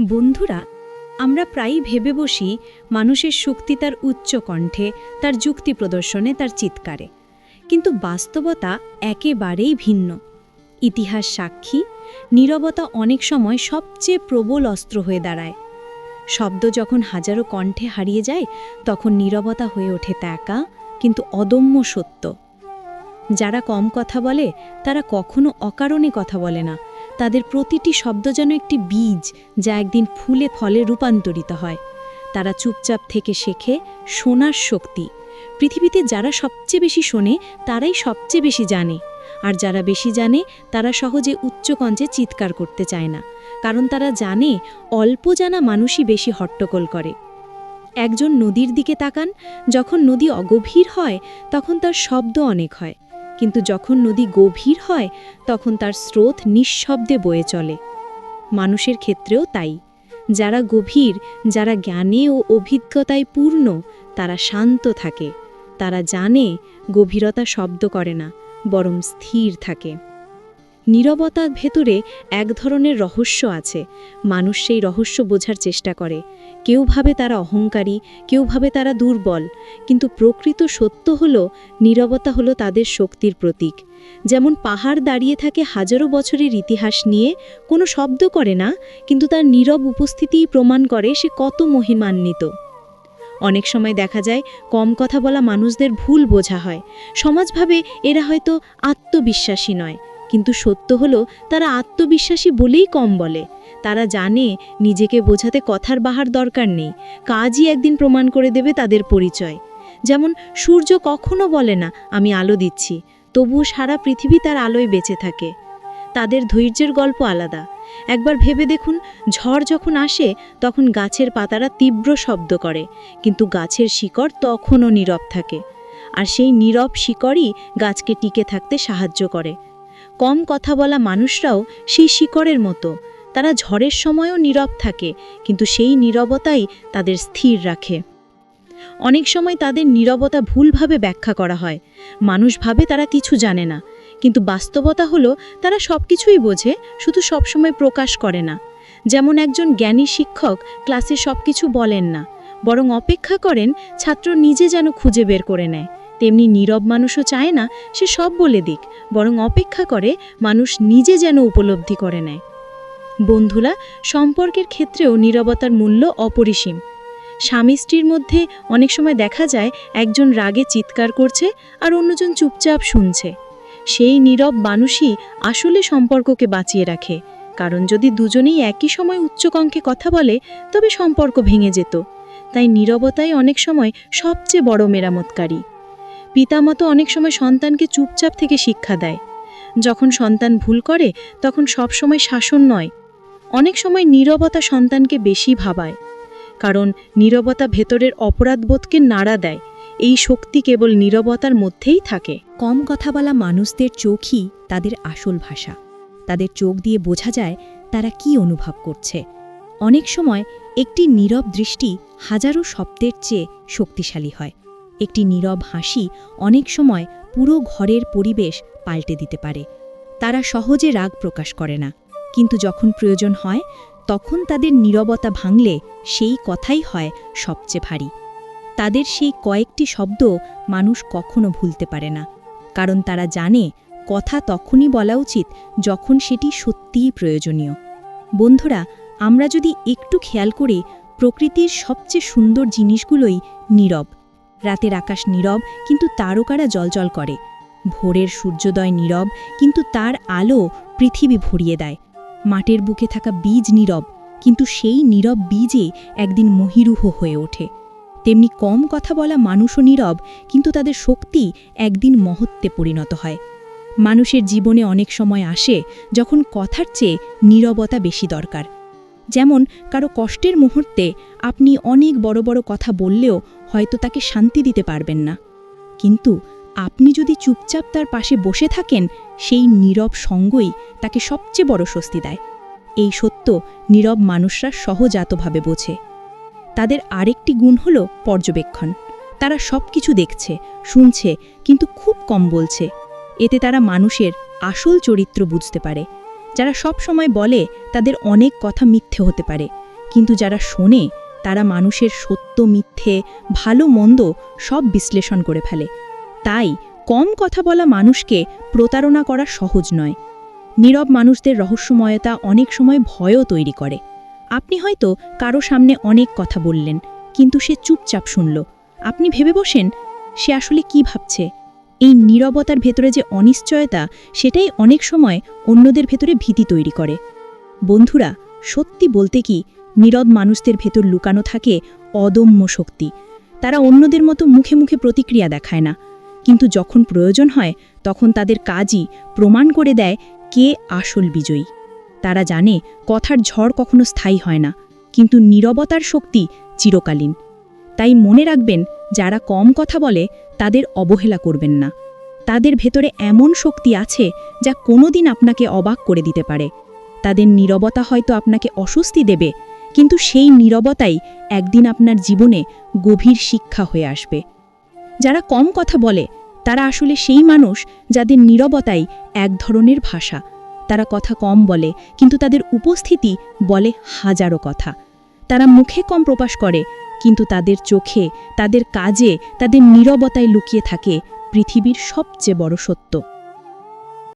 বন্ধুরা, আমরা প্রায়ই ভেবে বসি মানুষের শক্তি তার উচ্চ কণ্ঠে, তার যুক্তি প্রদর্শনে, তার চিৎকারে। কিন্তু বাস্তবতা একেবারেই ভিন্ন। ইতিহাস সাক্ষী, নীরবতা অনেক সময় সবচেয়ে প্রবল অস্ত্র হয়ে দাঁড়ায়। শব্দ যখন হাজারো কণ্ঠে হারিয়ে যায়, তখন নীরবতা হয়ে ওঠে ত্যাকা কিন্তু অদম্য সত্য। যারা কম কথা বলে, তারা কখনো অকারণে কথা বলে না। তাদের প্রতিটি শব্দ যেন একটি বীজ যা একদিন ফুলে ফলে রূপান্তরিত হয়। তারা চুপচাপ থেকে শেখে শোনার শক্তি। পৃথিবীতে যারা সবচেয়ে বেশি শোনে, তারাই সবচেয়ে বেশি জানে। আর যারা বেশি জানে, তারা সহজে উচ্চকঞ্চে চিৎকার করতে চায় না। কারণ তারা জানে, অল্প জানা মানুষই বেশি হট্টগোল করে। একজন নদীর দিকে তাকান, যখন নদী অগভীর হয়, তখন তার শব্দ অনেক হয়। কিন্তু যখন নদী গভীর হয়, তখন তার স্রোত নিঃশব্দে বয়ে চলে। মানুষের ক্ষেত্রেও তাই। যারা গভীর, যারা জ্ঞানে ও অভিজ্ঞতায় পূর্ণ, তারা শান্ত থাকে। তারা জানে গভীরতা শব্দ করে না, বরং স্থির থাকে। নীরবতার ভেতরে এক ধরনের রহস্য আছে। মানুষ সেই রহস্য বোঝার চেষ্টা করে। কেউ ভাবে তারা অহংকারী, কেউ ভাবে তারা দুর্বল। কিন্তু প্রকৃত সত্য হলো, নীরবতা হলো তাদের শক্তির প্রতীক। যেমন পাহাড় দাঁড়িয়ে থাকে হাজারো বছরের ইতিহাস নিয়ে, কোনো শব্দ করে না, কিন্তু তার নীরব উপস্থিতিই প্রমাণ করে সে কত মহিমান্বিত। অনেক সময় দেখা যায়, কম কথা বলা মানুষদের ভুল বোঝা হয়। সমাজভাবে এরা হয়তো আত্মবিশ্বাসী নয়। কিন্তু সত্য হলো, তারা আত্মবিশ্বাসী বলেই কম বলে। তারা জানে, নিজেকে বোঝাতে কথার বাহার দরকার নেই, কাজই একদিন প্রমাণ করে দেবে তাদের পরিচয়। যেমন, সূর্য কখনো বলে না, আমি আলো দিচ্ছি তবুও সারা পৃথিবী তার আলোয় বেঁচে থাকে। তাদের ধৈর্যের গল্প আলাদা। একবার ভেবে দেখুন, ঝড় যখন আসে, তখন গাছের পাতারা তীব্র শব্দ করে, কিন্তু গাছের শিকড় তখনও নীরব থাকে। আর সেই নীরব শিকড়ই গাছকে টিকে থাকতে সাহায্য করে। কম কথা বলা মানুষরাও সেই শিকড়ের মতো। তারা ঝড়ের সময়ও নীরব থাকে, কিন্তু সেই নীরবতাই তাদের স্থির রাখে। অনেক সময় তাদের নীরবতা ভুলভাবে ব্যাখ্যা করা হয়। মানুষ ভাবে তারা কিছু জানে না, কিন্তু বাস্তবতা হলো তারা সব কিছুই বোঝে, শুধু সবসময় প্রকাশ করে না। যেমন একজন জ্ঞানী শিক্ষক ক্লাসে সব কিছু বলেন না, বরং অপেক্ষা করেন ছাত্র নিজে যেন খুঁজে বের করে নেয়। তেমনি নীরব মানুষও চায় না সে সব বলে দিক, বরং অপেক্ষা করে মানুষ নিজে যেন উপলব্ধি করে নেয়। বন্ধুরা, সম্পর্কের ক্ষেত্রেও নীরবতার মূল্য অপরিসীম। স্বামী স্ত্রীর মধ্যে অনেক সময় দেখা যায় একজন রাগে চিৎকার করছে আর অন্যজন চুপচাপ শুনছে। সেই নীরব মানুষই আসলে সম্পর্ককে বাঁচিয়ে রাখে, কারণ যদি দুজনেই একই সময় উচ্চকঙ্কে কথা বলে, তবে সম্পর্ক ভেঙে যেত। তাই নীরবতাই অনেক সময় সবচেয়ে বড় মেরামতকারী। পিতামতো অনেক সময় সন্তানকে চুপচাপ থেকে শিক্ষা দেয়। যখন সন্তান ভুল করে, তখন সব সময় শাসন নয়। অনেক সময় নীরবতা সন্তানকে বেশি ভাবায়। কারণ নীরবতা ভেতরের অপরাধবোধকে নাড়া দেয়। এই শক্তি কেবল নীরবতার মধ্যেই থাকে। কম কথা বলা মানুষদের চোখই তাদের আসল ভাষা। তাদের চোখ দিয়ে বোঝা যায় তারা কি অনুভব করছে। অনেক সময় একটি নীরব দৃষ্টি হাজারো শব্দের চেয়ে শক্তিশালী হয়। একটি নীরব হাসি অনেক সময় পুরো ঘরের পরিবেশ পাল্টে দিতে পারে। তারা সহজে রাগ প্রকাশ করে না। কিন্তু যখন প্রয়োজন হয়, তখন তাদের নীরবতা ভাঙলে সেই কথাই হয় সবচেয়ে ভারী। তাদের সেই কয়েকটি শব্দ মানুষ কখনো ভুলতে পারে না। কারণ তারা জানে, কথা তখনই বলা উচিত যখন সেটি সত্যিই প্রয়োজনীয়। বন্ধুরা, আমরা যদি একটু খেয়াল করি, প্রকৃতির সবচেয়ে সুন্দর জিনিসগুলোই নীরব। রাতের আকাশ নীরব, কিন্তু তারকারা জলজল করে। ভোরের সূর্যোদয় নীরব, কিন্তু তার আলো পৃথিবী ভরিয়ে দেয়। মাটির বুকে থাকা বীজ নীরব, কিন্তু সেই নীরব বীজে একদিন মহিরুহ হয়ে ওঠে। তেমনি কম কথা বলা মানুষও নীরব, কিন্তু তাদের শক্তি একদিন মহত্বে পরিণত হয়। মানুষের জীবনে অনেক সময় আসে যখন কথার চেয়ে নীরবতা বেশি দরকার। যেমন কারও কষ্টের মুহূর্তে আপনি অনেক বড় বড় কথা বললেও হয়তো তাকে শান্তি দিতে পারবেন না। কিন্তু আপনি যদি চুপচাপ তার পাশে বসে থাকেন, সেই নীরব সঙ্গই তাকে সবচেয়ে বড় স্বস্তি দেয়। এই সত্য নীরব মানুষরা সহজাতভাবে বোঝে। তাদের আরেকটি গুণ হল পর্যবেক্ষণ। তারা সব কিছু দেখছে, শুনছে, কিন্তু খুব কম বলছে। এতে তারা মানুষের আসল চরিত্র বুঝতে পারে। যারা সব সময় বলে তাদের অনেক কথা মিথ্যে হতে পারে। কিন্তু যারা শোনে, তারা মানুষের সত্য, মিথ্যে, ভালো, মন্দ সব বিশ্লেষণ করে ফেলে। তাই কম কথা বলা মানুষকে প্রতারণা করা সহজ নয়। নীরব মানুষদের রহস্যময়তা অনেক সময় ভয়ও তৈরি করে। আপনি হয়তো কারও সামনে অনেক কথা বললেন, কিন্তু সে চুপচাপ শুনল। আপনি ভেবে বসেন, সে আসলে কি ভাবছে? এই নীরবতার ভেতরে যে অনিশ্চয়তা, সেটাই অনেক সময় অন্যদের ভেতরে ভীতি তৈরি করে। বন্ধুরা, সত্যি বলতে কি, নীরব মানুষদের ভেতর লুকানো থাকে অদম্য শক্তি। তারা অন্যদের মতো মুখে মুখে প্রতিক্রিয়া দেখায় না। কিন্তু যখন প্রয়োজন হয়, তখন তাদের কাজই প্রমাণ করে দেয় কে আসল বিজয়ী। তারা জানে কথার ঝড় কখনো স্থায়ী হয় না, কিন্তু নীরবতার শক্তি চিরকালীন। তাই মনে রাখবেন যারা কম কথা বলে তাদের অবহেলা করবেন না। তাদের ভেতরে এমন শক্তি আছে যা কোনোদিন আপনাকে অবাক করে দিতে পারে। তাদের নীরবতা হয়তো আপনাকে অস্বস্তি দেবে, কিন্তু সেই নীরবতাই একদিন আপনার জীবনে গভীর শিক্ষা হয়ে আসবে। যারা কম কথা বলে, তারা আসলে সেই মানুষ যাদের নীরবতাই এক ধরনের ভাষা। তারা কথা কম বলে, কিন্তু তাদের উপস্থিতি বলে হাজারো কথা। তারা মুখে কম প্রকাশ করে কিন্তু তাদের চোখে তাদের কাজে তাদের নীরবতায় লুকিয়ে থাকে পৃথিবীর সবচেয়ে বড় সত্য।